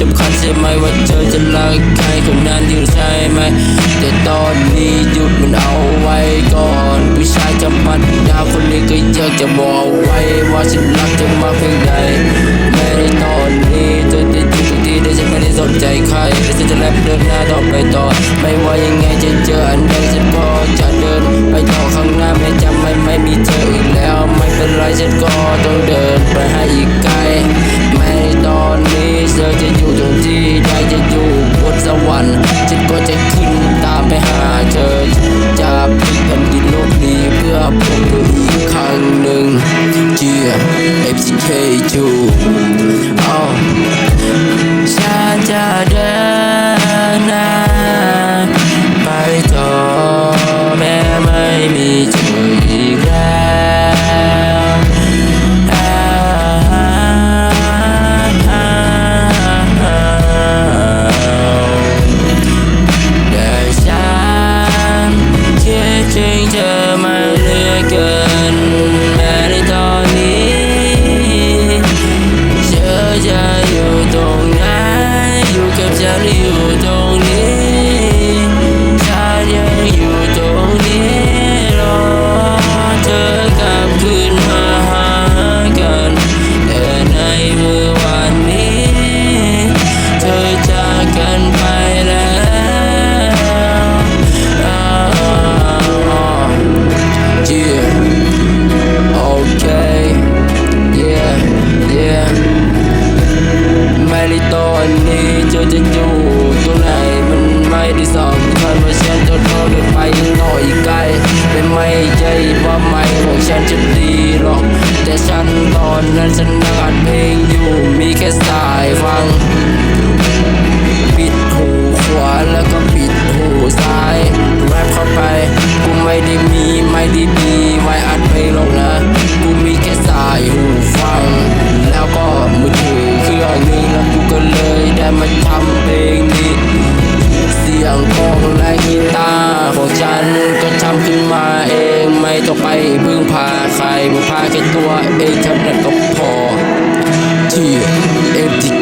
สำคัญใช่ไหมว่าเธอจะรักใครคนนั้นอยู่ใช่ไหมแต่ตอนนี้หยุดมันเอาไว้ก่อนผู้ชายจะมัดดาวคนนี้ก็อยากจะบอกไว้ว่าฉันรักเธอมากเพียงใดแม้ในตอนนี้เธอจะอยู่ที่ใดฉันไม่ได้สนใจใครและฉันจะแลบเดินหน้าต่อไปต่อไม่ว่ายังไงจะเจออันใดฉันก็จะเดิน ตอนนั้นฉันนั่งอัดเพลงอยู่มีแค่สายฟัง ต้องไปพึ่งพาใครพึ่งพาแค่ตัวเองเท่านั้นก็พอที่เอ็มที